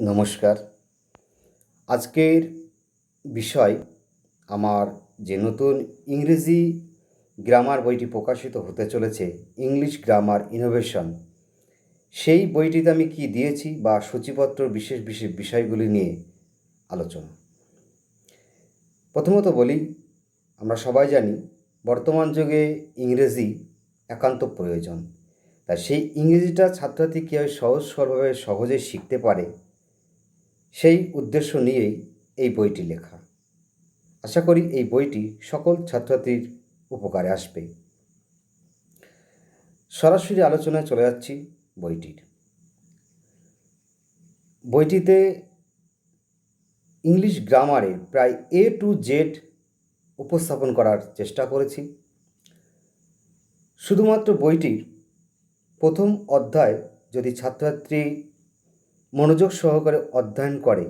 নমস্কার। আজকের বিষয় আমার যে নতুন ইংরেজি গ্রামার বইটি প্রকাশিত হতে চলেছে, ইংলিশ গ্রামার ইনোভেশন। সেই বইটিতে আমি কি দিয়েছি বা সূচিপত্র, বিশেষ বিশেষ বিষয়গুলি নিয়ে আলোচনা। প্রথমত বলি, আমরা সবাই জানি বর্তমান যুগে ইংরেজি একান্ত প্রয়োজন। তাই সেই ইংরেজিটা ছাত্রছাত্রী কীভাবে সহজ সরলভাবে সহজে শিখতে পারে সেই উদ্দেশ্য নিয়েই এই বইটি লেখা। আশা করি এই বইটি সকল ছাত্রছাত্রীর উপকারে আসবে। সরাসরি আলোচনায় চলে যাচ্ছি বইটির। বইটিতে ইংলিশ গ্রামারে প্রায় এ টু জেড উপস্থাপন করার চেষ্টা করেছি। শুধুমাত্র বইটির প্রথম অধ্যায় যদি ছাত্রছাত্রী মনোযোগ সহকারে অধ্যয়ন করে।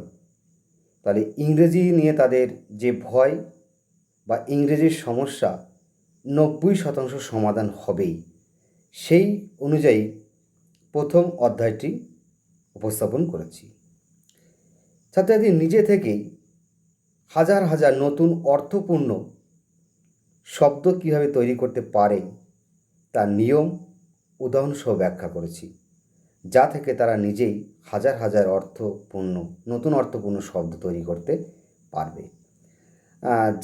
তাহলে ইংরেজি নিয়ে তাদের যে ভয় বা ইংরেজির সমস্যা, নব্বই শতাংশ সমাধান হবেই। সেই অনুযায়ী প্রথম অধ্যায়টি উপস্থাপন করেছি। ছাত্রছাত্রী নিজে থেকেই হাজার হাজার নতুন অর্থপূর্ণ শব্দ কীভাবে তৈরি করতে পারে, তার নিয়ম, উদাহরণসহ ব্যাখ্যা করেছি। যা থেকে তারা নিজেই হাজার হাজার অর্থপূর্ণ, নতুন অর্থপূর্ণ শব্দ তৈরি করতে পারবে।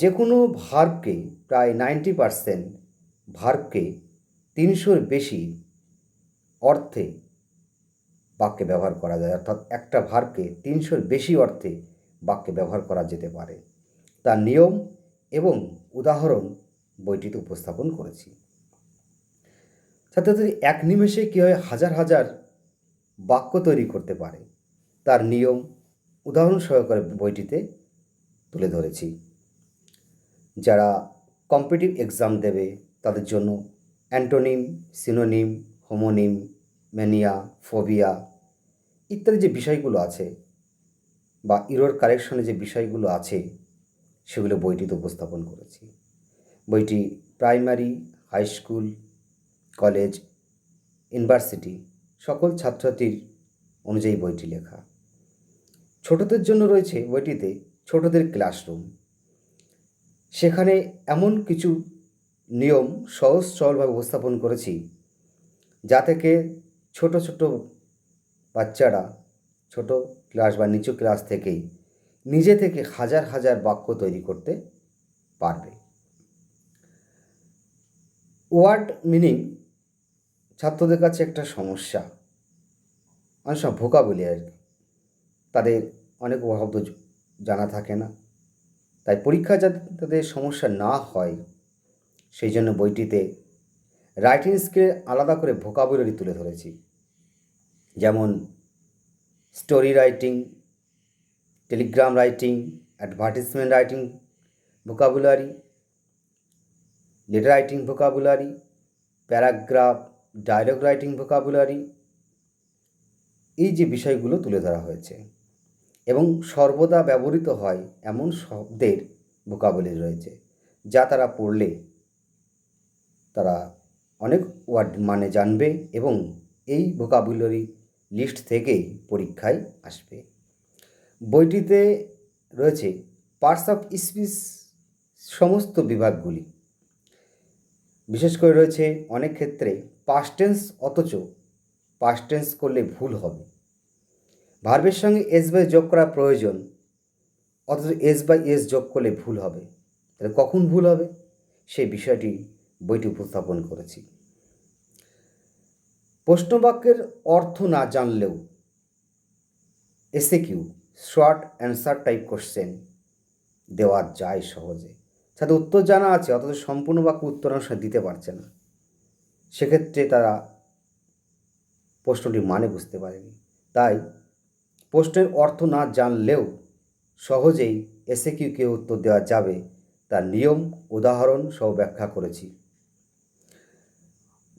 যে কোনো ভার্বকে প্রায় নাইনটি পারসেন্ট ভার্বকে তিনশোর বেশি অর্থে বাক্যে ব্যবহার করা যায়, অর্থাৎ একটা ভার্বকে তিনশোর বেশি অর্থে বাক্যে ব্যবহার করা যেতে পারে। তার নিয়ম এবং উদাহরণ বইটিতে উপস্থাপন করেছি। ছাত্রছাত্রী, এক নিমেষে কীভাবে হাজার হাজার বাক্য তৈরি করতে পারে। তার নিয়ম উদাহরণ সহকারে বইটিতে তুলে ধরেছি। যারা কম্পিটিভ এক্সাম দেবে, তাদের জন্য antonym, synonym, homonym, mania, phobia ইত্যাদি যে বিষয়গুলো আছে বা ইরোর কারেকশনে যে বিষয়গুলো আছে, সেগুলো বইটিতে উপস্থাপন করেছি। বইটি primary, high school, college, university সকল ছাত্রছাত্রীর অনুযায়ী বইটি লেখা। ছোটদের জন্য রয়েছে বইটিতে ছোটদের ক্লাসরুম। সেখানে এমন কিছু নিয়ম সহজ সরলভাবে উপস্থাপন করেছি যা থেকে ছোট ছোট বাচ্চারা, ছোট ক্লাস বা নিচু ক্লাস থেকেই নিজে থেকে হাজার হাজার বাক্য তৈরি করতে পারবে। ওয়ার্ড মিনিং ছাত্রদের কাছে একটা সমস্যা। অনেক সময় ভোকাবলি আর কি। তাদের অনেক শব্দ জানা থাকে না। তাই পরীক্ষা যাতে তাদের সমস্যা না হয়, সেই জন্য বইটিতে রাইটিং স্কিলে আলাদা করে ভোকাবুলারি তুলে ধরেছি। যেমন story writing telegram writing advertisement writing vocabulary letter writing vocabulary paragraph dialogue writing vocabulary, এই যে বিষয়গুলো তুলে ধরা হয়েছে এবং সর্বদা ব্যবহৃত হয় এমন শব্দের ভোকাবুলারি রয়েছে যা তারা পড়লে তারা অনেক ওয়ার্ড মানে জানবে এবং এই ভোকাবুলারি লিস্ট থেকেই পরীক্ষায় আসবে। বইটিতে রয়েছে পার্টস অফ স্পিচ সমস্ত বিভাগগুলি। বিশেষ করে রয়েছে অনেক ক্ষেত্রে পাস্টেন্স অথচ পাস্টেন্স করলে ভুল হবে। ভার্বের সঙ্গে এস বাই যোগ করা প্রয়োজন, অথচ এস বাই এস যোগ করলে ভুল হবে। তাহলে কখন ভুল হবে? সেই বিষয়টি বইটি উপস্থাপন করেছি। প্রশ্নবাক্যের অর্থ না জানলেও এসে Q short answer type question দেওয়া যায় সহজে। সাথে উত্তর জানা আছে, অথচ সম্পূর্ণ বাক্য উত্তরাংশ দিতে পারছে না। সেক্ষেত্রে তারা প্রশ্নটির মানে বুঝতে পারেনি। তাই প্রশ্নের অর্থ না জানলেও সহজেই এসে কিউ কে উত্তর দেওয়া যাবে তার নিয়ম, উদাহরণ সহ ব্যাখ্যা করেছি।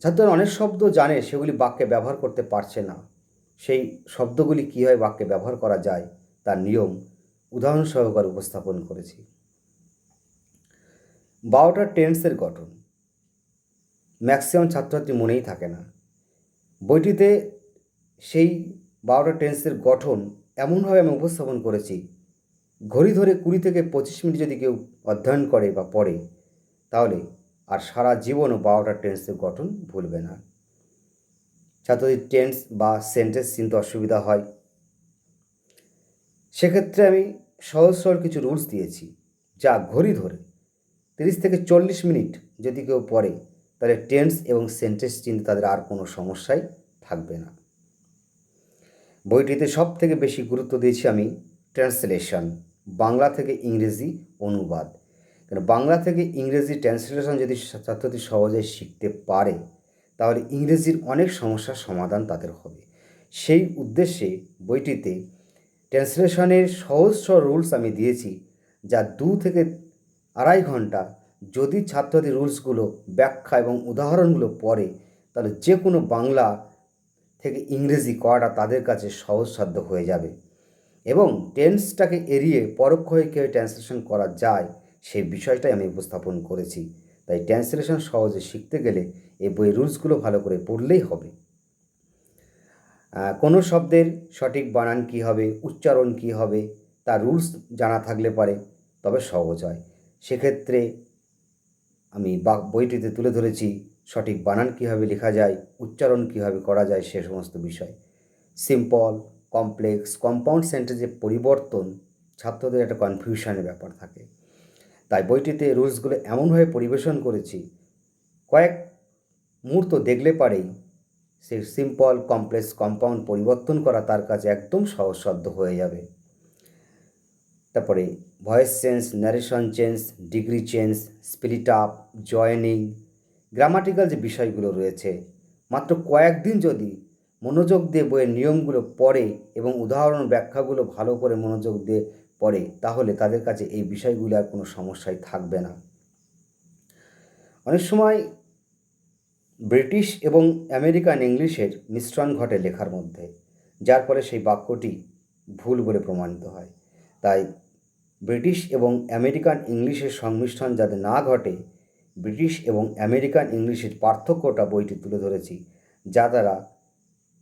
ছাত্ররা অনেক শব্দ জানে, সেগুলি বাক্যে ব্যবহার করতে পারছে না। সেই শব্দগুলি কীভাবে বাক্যে ব্যবহার করা যায় তার নিয়ম, উদাহরণ সহকারে উপস্থাপন করেছি। বারোটা টেন্সের গঠন। ম্যাক্সিমাম ছাত্রছাত্রী মনেই থাকে না। বইটিতে সেই বারোটা টেন্সের গঠন এমনভাবে আমি উপস্থাপন করেছি, ঘড়ি ধরে কুড়ি থেকে পঁচিশ মিনিট যদি কেউ অধ্যয়ন করে বা পড়ে, তাহলে আর সারা জীবনও বারোটা টেন্সের গঠন ভুলবে না। ছাত্রদের টেন্স বা সেন্টেন্স চিনতে অসুবিধা হয়। সেক্ষেত্রে আমি সহজ সরল কিছু রুলস দিয়েছি, যা ঘড়ি ধরে তিরিশ থেকে চল্লিশ মিনিট যদি কেউ পড়ে তাহলে টেন্স এবং সেন্টেন্স চিনতে তাদের আর কোনো সমস্যাই থাকবে না। বইটিতে সব থেকে বেশি গুরুত্ব দিয়েছি আমি ট্রান্সলেশন, বাংলা থেকে ইংরেজি অনুবাদ। কারণ বাংলা থেকে ইংরেজি ট্রান্সলেশন যদি ছাত্রটি সহজে শিখতে পারে, তাহলে ইংরেজির অনেক সমস্যার সমাধান তাদের হবে। সেই উদ্দেশ্যে বইটিতে ট্রান্সলেশনের সহজ সরল রুলস আমি দিয়েছি, যা দু থেকে আড়াই ঘণ্টা যদি ছাত্রদের রুলসগুলো, ব্যাখ্যা এবং উদাহরণগুলো পড়ে, তাহলে যে কোনো বাংলা থেকে ইংরেজি করাটা তাদের কাছে সহজসাধ্য হয়ে যাবে। এবং টেন্সটাকে এড়িয়ে পরোক্ষ হয়ে কীভাবে ট্রান্সলেশন করা যায়, সেই বিষয়টাই আমি উপস্থাপন করেছি। তাই ট্রান্সলেশন সহজে শিখতে গেলে এই বইয়ের রুলসগুলো ভালো করে পড়লেই হবে। কোনো শব্দের সঠিক বানান কী হবে, উচ্চারণ কী হবে, তার রুলস জানা থাকলে পারে, তবে সহজ হয়। সেক্ষেত্রে আমি বা বইটিতে তুলে ধরেছি সঠিক বানান কীভাবে লেখা যায়, উচ্চারণ কীভাবে করা যায় সে সমস্ত বিষয়। সিম্পল কমপ্লেক্স কম্পাউন্ড সেন্টেন্সের পরিবর্তন ছাত্রদের একটা কনফিউশনের ব্যাপার থাকে। তাই বইটিতে রুলসগুলো এমনভাবে পরিবেশন করেছি, কয়েক মুহূর্ত দেখলে পারেই সে সিম্পল কমপ্লেক্স কম্পাউন্ড পরিবর্তন করা তার কাছে একদম সহজসাধ্য হয়ে যাবে। তারপরে voice change narration change degree change spirit up joining grammatical যে বিষয়গুলো রয়েছে, মাত্র কয়েকদিন যদি মনোযোগ দিয়ে বইয়ের নিয়মগুলো পড়ে এবং উদাহরণ ব্যাখ্যাগুলো ভালো করে মনোযোগ দিয়ে পড়ে, তাহলে তাদের কাছে এই বিষয়গুলো আর কোনো সমস্যাই থাকবে না। অনেক সময় ব্রিটিশ এবং আমেরিকান ইংলিশের মিশ্রণ ঘটে লেখার মধ্যে, যার ফলে সেই বাক্যটি ভুল বলে প্রমাণিত হয়। তাই ব্রিটিশ এবং আমেরিকান ইংলিশের সংমিশ্রণ যাতে না ঘটে, ব্রিটিশ এবং আমেরিকান ইংলিশের পার্থক্যটা বইটি তুলে ধরেছি, যা তারা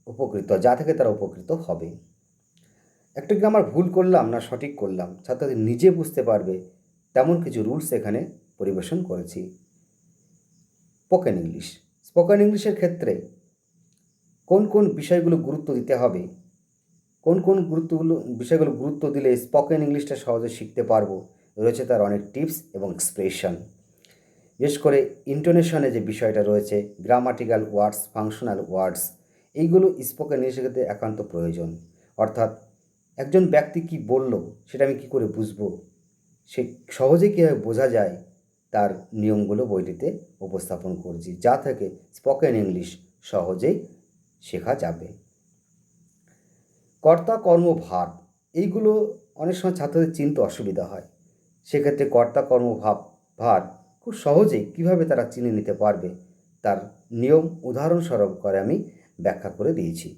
উপকৃত, যা থেকে তারা উপকৃত হবে। একটা গ্রামার ভুল করলাম না সঠিক করলাম? ছাত্রদের নিজে বুঝতে পারবে, তেমন কিছু রুলস এখানে পরিবেশন করেছি। Spoken English. স্পোকেন ইংলিশের ক্ষেত্রে কোন কোন বিষয়গুলো গুরুত্ব দিতে হবে? কোন কোন গুরুত্বগুলো, বিষয়গুলো গুরুত্ব দিলে স্পোকেন ইংলিশটা সহজে শিখতে পারব? রয়েছে তার অনেক টিপস এবং এক্সপ্রেশন বিশেষ করে ইন্টোনেশনে যে বিষয়টা রয়েছে গ্রামাটিক্যাল ওয়ার্ডস ফাংশনাল ওয়ার্ডস এইগুলো স্পোকেন ইংলিশের একান্ত প্রয়োজন। অর্থাৎ একজন ব্যক্তি কি বলল, সেটা আমি কি করে বুঝব? সে সহজে কীভাবে বোঝা যায়? তার নিয়মগুলো বইটিতে উপস্থাপন করছি, যা থেকে স্পোকেন ইংলিশ সহজেই শেখা যাবে। কর্তা কর্ম ভাব এইগুলো অনেক সময় ছাত্রদের চিনতে অসুবিধা হয়। সেক্ষেত্রে কর্তা কর্ম ভাব ভার খুব সহজেই কীভাবে তারা চিনে নিতে পারবে, তার নিয়ম উদাহরণস্বরূপ করে আমি ব্যাখ্যা করে দিয়েছি।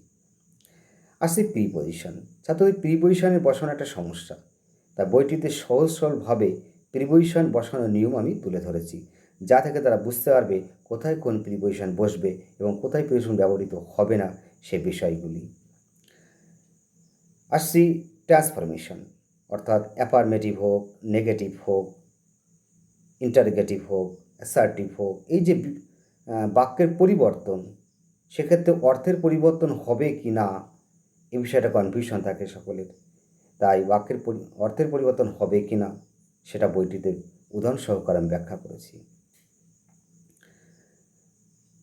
আসি প্রি পজিশন ছাত্রদের প্রি পজিশনে বসানো একটা সমস্যা। তা বইটিতে সহজ সরলভাবে প্রিপোজিশন বসানোর নিয়ম আমি তুলে ধরেছি, যা থেকে তারা বুঝতে পারবে কোথায় কোন প্রিপোজিশন বসবে এবং কোথায় প্রিপোজিশন ব্যবহৃত হবে না সে বিষয়গুলি। আসছি ট্রান্সফরমেশন, অর্থাৎ অ্যাফার্মেটিভ হোক, নেগেটিভ হোক, ইন্টারগেটিভ হোক, অ্যাসার্টিভ হোক, এই যে বাক্যের পরিবর্তন, সেক্ষেত্রে অর্থের পরিবর্তন হবে কি না এই বিষয়টা কনফিউশন থাকে সকলের। তাই বাক্যের অর্থের পরিবর্তন হবে কি না, সেটা বইটিতে উদাহরণ সহকারে আমি ব্যাখ্যা করেছি।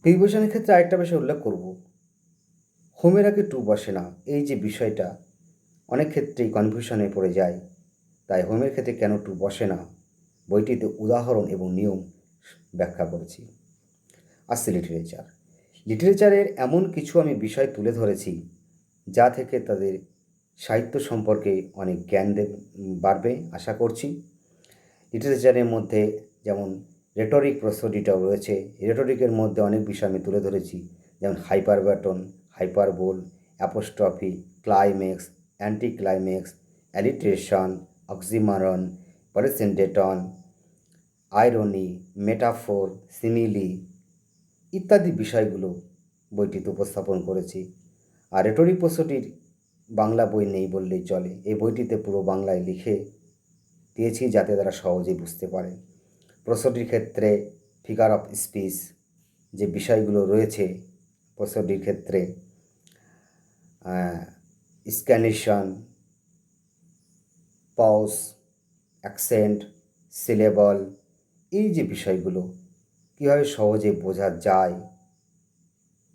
প্রিপোজিশনের ক্ষেত্রে আরেকটা বিষয় উল্লেখ করব। হোমের আগে টু বসে না, এই যে বিষয়টা অনেক ক্ষেত্রেই কনফিউশনে পড়ে যায়। তাই হোমের ক্ষেত্রে কেন টু বসে না? বইটিতে উদাহরণ এবং নিয়ম ব্যাখ্যা করেছি। আসছে লিটারেচার লিটারেচারের এমন কিছু আমি বিষয় তুলে ধরেছি, যা থেকে তাদের সাহিত্য সম্পর্কে অনেক জ্ঞান বাড়বে, আশা করছি। লিটারেচারের মধ্যে যেমন রেটরিক প্রস্তুতিটাও রয়েছে। রেটরিকের মধ্যে অনেক বিষয় আমি তুলে ধরেছি, যেমন hyperbaton hyperbole apostrophe climax anticlimax alliteration oxymoron personification irony metaphor simile ইত্যাদি বিষয়গুলো বইটিতে উপস্থাপন করেছি। আর রেটরিক প্রস্তুতির বাংলা বই নেই বললেই চলে। এই বইটিতে পুরো বাংলায় লিখে দিয়েছি যাতে তারা সহজেই বুঝতে পারে। প্রশ্নটির ক্ষেত্রে ফিগার অফ স্পিচ যে বিষয়গুলো রয়েছে প্রশ্নটির ক্ষেত্রে স্ক্যানিশন পজ অ্যাকসেন্ট, সিলেবল, এই যে বিষয়গুলো, কীভাবে সহজে বোঝা যায়?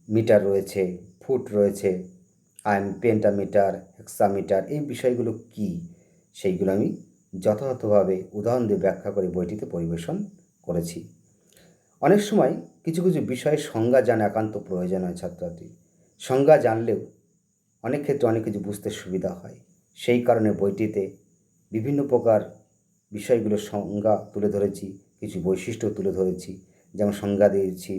মিটার রয়েছে, ফুট রয়েছে আইন পেন্টামিটার, হেক্সামিটার, এই বিষয়গুলো কি? সেইগুলো আমি যথাযথভাবে উদাহরণ দিয়ে ব্যাখ্যা করে বইটিতে পরিবেশন করেছি। অনেক সময় কিছু কিছু বিষয়ের সংজ্ঞা জানা একান্ত প্রয়োজন হয় ছাত্রছাত্রী। সংজ্ঞা জানলেও অনেক ক্ষেত্রে অনেক কিছু বুঝতে সুবিধা হয়। সেই কারণে বইটিতে বিভিন্ন প্রকার বিষয়গুলোর সংজ্ঞা তুলে ধরেছি, কিছু বৈশিষ্ট্য তুলে ধরেছি। যেমন সংজ্ঞা দিয়েছি,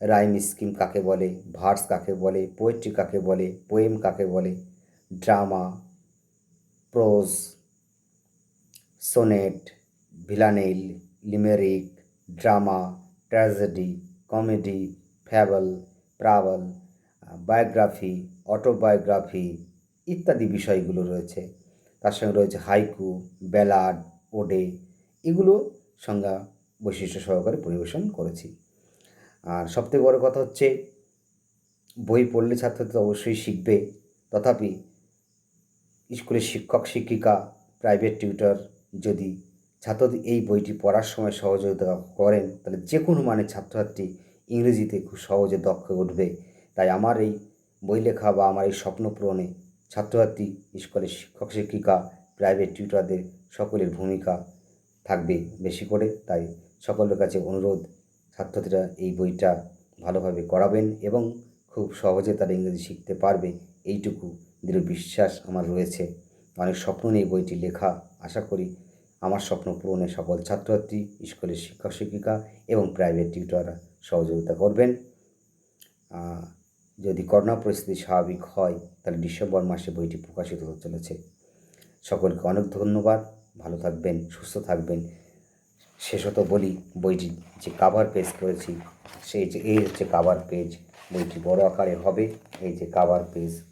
রাইম স্কিম কাকে বলে, ভার্স কাকে বলে, পোয়েট্রি কাকে বলে, পোয়েম কাকে বলে, drama, prose, sonnet, villanelle, limerick, drama, tragedy, comedy, fable, parable biography, autobiography ইত্যাদি বিষয়গুলো রয়েছে। তার সঙ্গে রয়েছে হাইকু, ব্যালাড, ওডে এগুলো সংজ্ঞা বৈশিষ্ট্য সহকারে পরিবেশন করেছি। আর সবথেকে বড় কথা হচ্ছে, বই পড়লে ছাত্রছাত্রী অবশ্যই শিখবে। তথাপি স্কুলের শিক্ষক, শিক্ষিকা প্রাইভেট টিউটর যদি ছাত্রদের এই বইটি পড়ার সময় সহযোগিতা করেন, তাহলে যে কোনো মানের ছাত্রছাত্রী ইংরেজিতে খুব সহজে দক্ষ উঠবে। তাই আমার এই বই লেখা বা আমার এই স্বপ্ন পূরণে ছাত্রছাত্রী, স্কুলের শিক্ষক, শিক্ষিকা প্রাইভেট টিউটারদের সকলের ভূমিকা থাকবে বেশি করে। তাই সকলের কাছে অনুরোধ, ছাত্রছাত্রীরা এই বইটা ভালোভাবে করাবেন এবং খুব সহজে তারা ইংরেজি শিখতে পারবে। এইটুকু দৃঢ় বিশ্বাস আমার রয়েছে। অনেক স্বপ্ন নিয়ে বইটি লেখা আশা করি আমার স্বপ্ন পূরণে সকল ছাত্রছাত্রী, স্কুলের শিক্ষক, শিক্ষিকা এবং প্রাইভেট টিউটররা সহযোগিতা করবেন। যদি করোনা পরিস্থিতি স্বাভাবিক হয়, তাহলে ডিসেম্বর মাসে বইটি প্রকাশিত হতে চলেছে। সকলকে অনেক ধন্যবাদ। ভালো থাকবেন, সুস্থ থাকবেন। শেষত বলি, বইটি যে কাভার পেজ করেছি, সেই যে, এই হচ্ছে কাভার পেজ বইটি বড় আকারে হবে, এই যে কাভার পেজ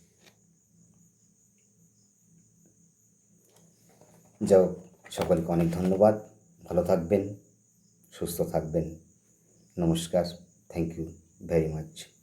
যাও সকলকে অনেক ধন্যবাদ। ভালো থাকবেন, সুস্থ থাকবেন। নমস্কার। Thank you very much